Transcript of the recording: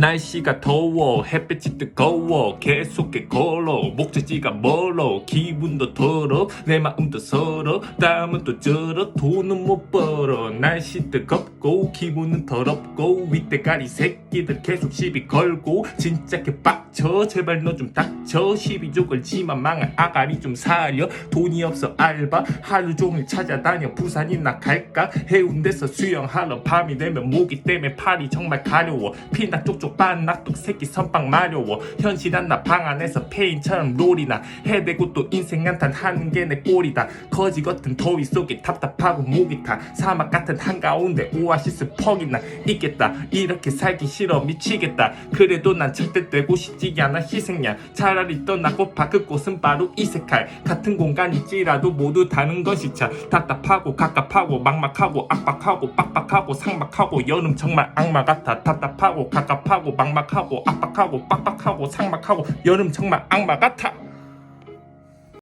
날씨가 더워 햇빛이 뜨거워 계속해 걸어. 목적지가 멀어 기분도 더러. 내 마음도 서러 땀은 또 쩔어. 돈은 못 벌어. 날씨 뜨겁고 기분은 더럽고. 윗대가리 새끼들 계속 시비 걸고. 진짜 개빡쳐. 제발 너 좀 닥쳐. 시비 조 걸지만 망할 아가리 좀 사려. 돈이 없어 알바. 하루 종일 찾아다녀. 부산이나 갈까? 해운대에서 수영하러 밤이 되면 모기 때문에 팔이 정말 가려워. 피나 쪽쪽 반 낙독 새끼 선빵 마려워. 현실한 나방 안에서 페인처럼 롤이나 해대고 또 인생 한탄 하는 게 내 꼴이다. 거지 같은 더위 속에 답답하고 목이 타. 사막 같은 한가운데 오아시스 퍽이나 있겠다. 이렇게 살기 싫어 미치겠다. 그래도 난 절대 되고 싶지 않아 희생양 차라리 떠나고파 그곳은 바로 이세칼. 같은 공간일지라도 모두 다른 것이 참 답답하고 갑갑하고 막막하고 압박하고 빡빡하고 상막하고 여름 정말 악마 같아. 답답하고 갑갑 하고 막막하고 압박하고 빡빡하고 상막하고 여름 정말 악마 같아